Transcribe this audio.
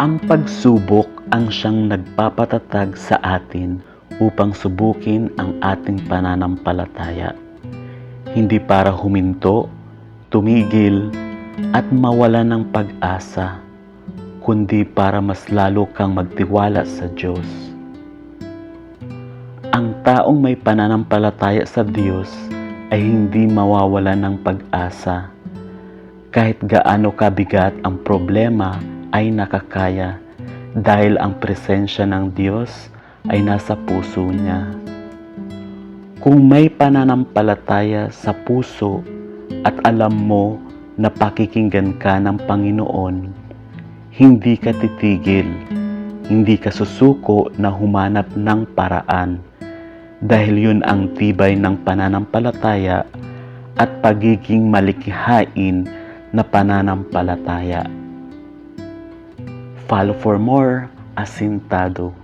Ang pagsubok ang siyang nagpapatatag sa atin upang subukin ang ating pananampalataya. Hindi para huminto, tumigil, at mawala ng pag-asa, kundi para mas lalo kang magtiwala sa Diyos. Ang taong may pananampalataya sa Diyos ay hindi mawawala ng pag-asa. Kahit gaano kabigat ang problema ay nakakaya dahil ang presensya ng Diyos ay nasa puso niya. Kung may pananampalataya sa puso at alam mo na pakikinggan ka ng Panginoon, hindi ka titigil, hindi ka susuko na humanap ng paraan dahil yun ang tibay ng pananampalataya at pagiging malikhain na pananampalataya. Follow for more asintado.